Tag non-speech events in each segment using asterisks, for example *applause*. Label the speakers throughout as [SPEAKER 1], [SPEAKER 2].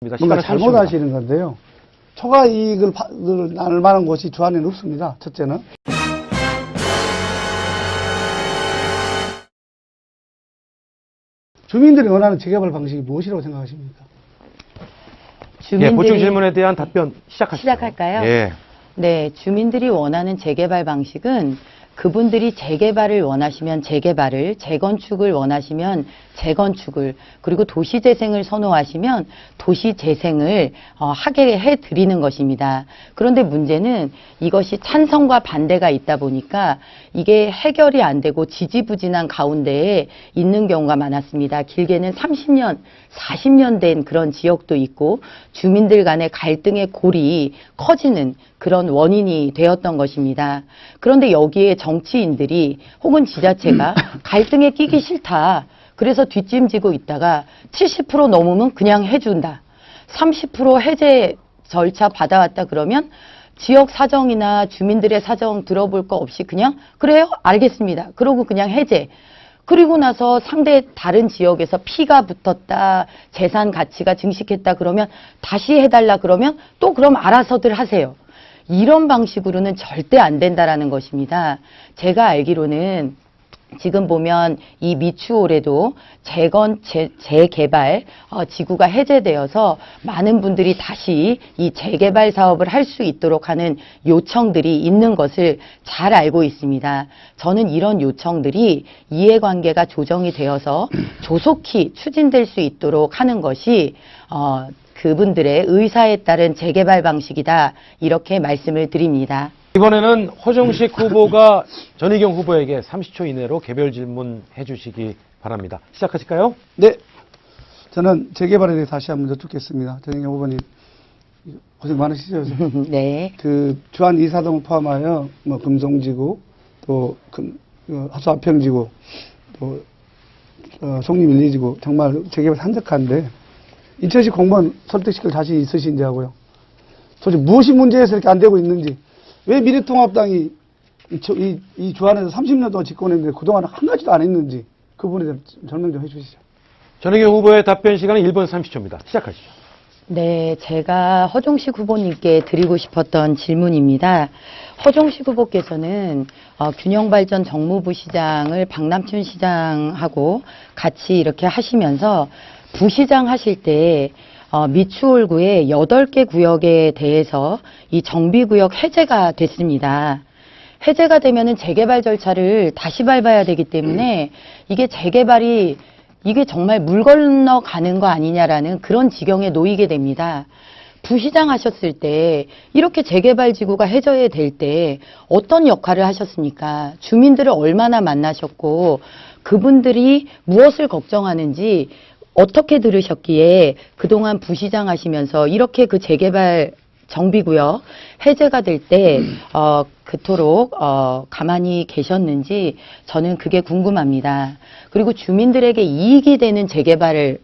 [SPEAKER 1] 뭔가. 잘못하시는 건데요. 초과 이익을 파- 을 나눌 만한 곳이 주안에는 없습니다. 첫째는. 주민들이 원하는 재개발 방식이 무엇이라고 생각하십니까?
[SPEAKER 2] 예,
[SPEAKER 3] 주민들이
[SPEAKER 2] 보충 질문에 대한 답변 시작하시죠.
[SPEAKER 3] 시작할까요?
[SPEAKER 2] 예.
[SPEAKER 3] 네, 주민들이 원하는 재개발 방식은 그분들이 재개발을 원하시면 재개발을, 재건축을 원하시면 재건축을, 그리고 도시재생을 선호하시면 도시재생을 어, 하게 해드리는 것입니다. 그런데 문제는 이것이 찬성과 반대가 있다 보니까 이게 해결이 안 되고 지지부진한 가운데에 있는 경우가 많았습니다. 길게는 30년, 40년 된 그런 지역도 있고 주민들 간의 갈등의 골이 커지는 그런 원인이 되었던 것입니다. 그런데 여기에 정치인들이 혹은 지자체가 갈등에 끼기 싫다. 그래서 뒷짐지고 있다가 70% 넘으면 그냥 해준다. 30% 해제 절차 받아왔다 그러면 지역 사정이나 주민들의 사정 들어볼 거 없이 그냥 그래요? 알겠습니다. 그러고 그냥 해제. 그리고 나서 상대 다른 지역에서 피가 붙었다, 재산 가치가 증식했다 그러면 다시 해달라 그러면 또 그럼 알아서들 하세요. 이런 방식으로는 절대 안 된다라는 것입니다. 제가 알기로는 지금 보면 이 미추홀에도 재건 재, 재개발 어, 지구가 해제되어서 많은 분들이 다시 이 재개발 사업을 할 수 있도록 하는 요청들이 있는 것을 잘 알고 있습니다. 저는 이런 요청들이 이해관계가 조정이 되어서 조속히 추진될 수 있도록 하는 것이 어, 그분들의 의사에 따른 재개발 방식이다 이렇게 말씀을 드립니다.
[SPEAKER 2] 이번에는 허정식 후보가 전희경 후보에게 30초 이내로 개별 질문 해 주시기 바랍니다. 시작하실까요?
[SPEAKER 1] 네. 저는 재개발에 대해 다시 한번 여쭙겠습니다. 전영경 후보님, 고생 많으시죠? *laughs*
[SPEAKER 3] 네.
[SPEAKER 1] 그 주안 이사동을 포함하여 뭐 금송지구 또 금, 어, 하수 아평지구 또 어, 송림 일리지구 정말 재개발 한적한데 인천시 공무원 설득시킬 자신 있으신지 하고요. 도대체 무엇이 문제에서 이렇게 안 되고 있는지 왜 미래통합당이 이, 저- 이, 이 주안에서 30년 동안 집권했는데 그동안 한 가지도 안 했는지 그 부분에 대해 설명 좀 해주시죠.
[SPEAKER 2] 전희경 후보의 답변 시간은 1분 30초입니다. 시작하시죠.
[SPEAKER 3] 네, 제가 허종식 후보님께 드리고 싶었던 질문입니다. 허종식 후보께서는 어, 균형발전 정무부 시장을 박남춘 시장하고 같이 이렇게 하시면서 부시장 하실 때 어, 미추홀구의 8개 구역에 대해서 이 정비구역 해제가 됐습니다. 해제가 되면은 재개발 절차를 다시 밟아야 되기 때문에 이게 재개발이 이게 정말 물 건너 가는 거 아니냐라는 그런 지경에 놓이게 됩니다. 부시장 하셨을 때 이렇게 재개발 지구가 해저에 될 때 어떤 역할을 하셨습니까? 주민들을 얼마나 만나셨고 그분들이 무엇을 걱정하는지 어떻게 들으셨기에 그동안 부시장 하시면서 이렇게 그 재개발 정비구역 해제가 될 때 어, 그토록 어, 가만히 계셨는지 저는 그게 궁금합니다. 그리고 주민들에게 이익이 되는 재개발을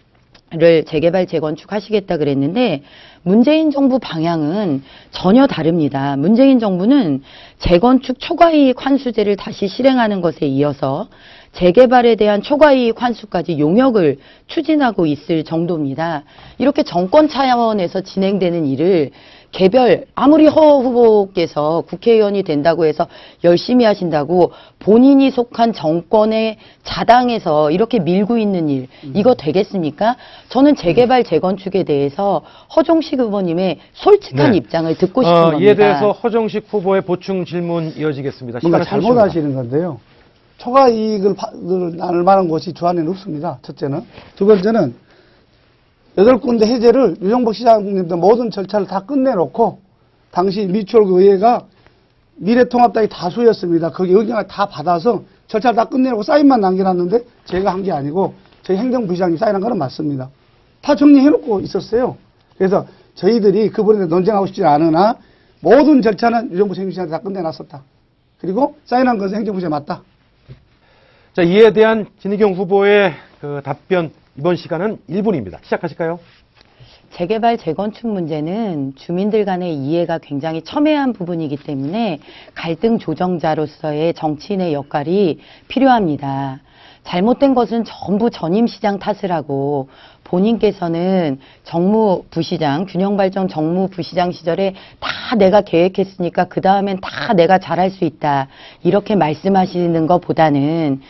[SPEAKER 3] 를 재개발 재건축 하시겠다 그랬는데 문재인 정부 방향은 전혀 다릅니다. 문재인 정부는 재건축 초과이익 환수제를 다시 실행하는 것에 이어서 재개발에 대한 초과이익 환수까지 용역을 추진하고 있을 정도입니다. 이렇게 정권 차원에서 진행되는 일을 개별 아무리 허 후보께서 국회의원이 된다고 해서 열심히 하신다고 본인이 속한 정권의 자당에서 이렇게 밀고 있는 일 이거 되겠습니까? 저는 재개발 재건축에 대해서 허종식 후보님의 솔직한
[SPEAKER 2] 네.
[SPEAKER 3] 입장을 듣고 싶은
[SPEAKER 2] 어,
[SPEAKER 3] 겁니다.
[SPEAKER 2] 이에 대해서 허정식 후보의 보충 질문 이어지겠습니다.
[SPEAKER 1] 뭔가
[SPEAKER 2] 시간을 30초 입니다.
[SPEAKER 1] 잘못하시는 건데요. 초과 이익을 파- 을 나눌 만한 곳이 주안에는 없습니다. 첫째는. 두 번째는 여덟 군데 해제를 유정복 시장님도 모든 절차를 다 끝내놓고 당시 미추홀 의회가 미래통합당이 다수였습니다. 거기 의견을 다 받아서 절차를 다 끝내놓고 사인만 남겨놨는데 제가 한 게 아니고 저희 행정부시장이 사인한 거는 맞습니다. 다 정리해놓고 있었어요. 그래서 저희들이 그분에 논쟁하고 싶지 않으나 모든 절차는 유정부 책임시장한테 다 끝내놨었다. 그리고 사인한 것은 행정부시에 맞다.
[SPEAKER 2] 자, 이에 대한 진희경 후보의 그 답변 이번 시간은 1분입니다. 시작하실까요?
[SPEAKER 3] 재개발 재건축 문제는 주민들 간의 이해가 굉장히 첨예한 부분이기 때문에 갈등 조정자로서의 정치인의 역할이 필요합니다. 잘못된 것은 전부 전임 시장 탓을 하고 본인께서는 정무 부시장, 균형발전 정무 부시장 시절에 다 내가 계획했으니까 그 다음엔 다 내가 잘할 수 있다. 이렇게 말씀하시는 것보다는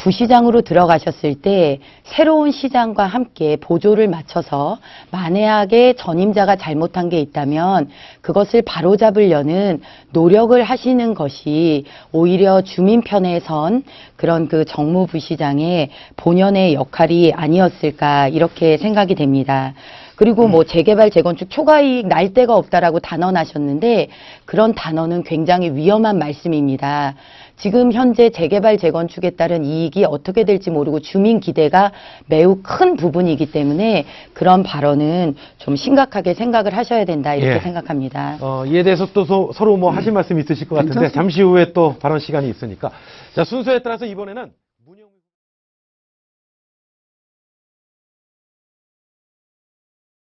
[SPEAKER 3] 부시장으로 들어가셨을 때 새로운 시장과 함께 보조를 맞춰서 만약에 전임자가 잘못한 게 있다면 그것을 바로잡으려는 노력을 하시는 것이 오히려 주민 편에 선 그런 그 정무 부시장의 본연의 역할이 아니었을까 이렇게 생각이 됩니다. 그리고 뭐 재개발 재건축 초과이익 날 데가 없다라고 단언하셨는데 그런 단어는 굉장히 위험한 말씀입니다. 지금 현재 재개발 재건축에 따른 이익이 어떻게 될지 모르고 주민 기대가 매우 큰 부분이기 때문에 그런 발언은 좀 심각하게 생각을 하셔야 된다 이렇게
[SPEAKER 2] 예.
[SPEAKER 3] 생각합니다.
[SPEAKER 2] 어, 이에 대해서 또 서, 서로 뭐 하실 말씀 있으실 것 같은데
[SPEAKER 1] 괜찮습니다.
[SPEAKER 2] 잠시 후에 또 발언 시간이 있으니까 자 순서에 따라서 이번에는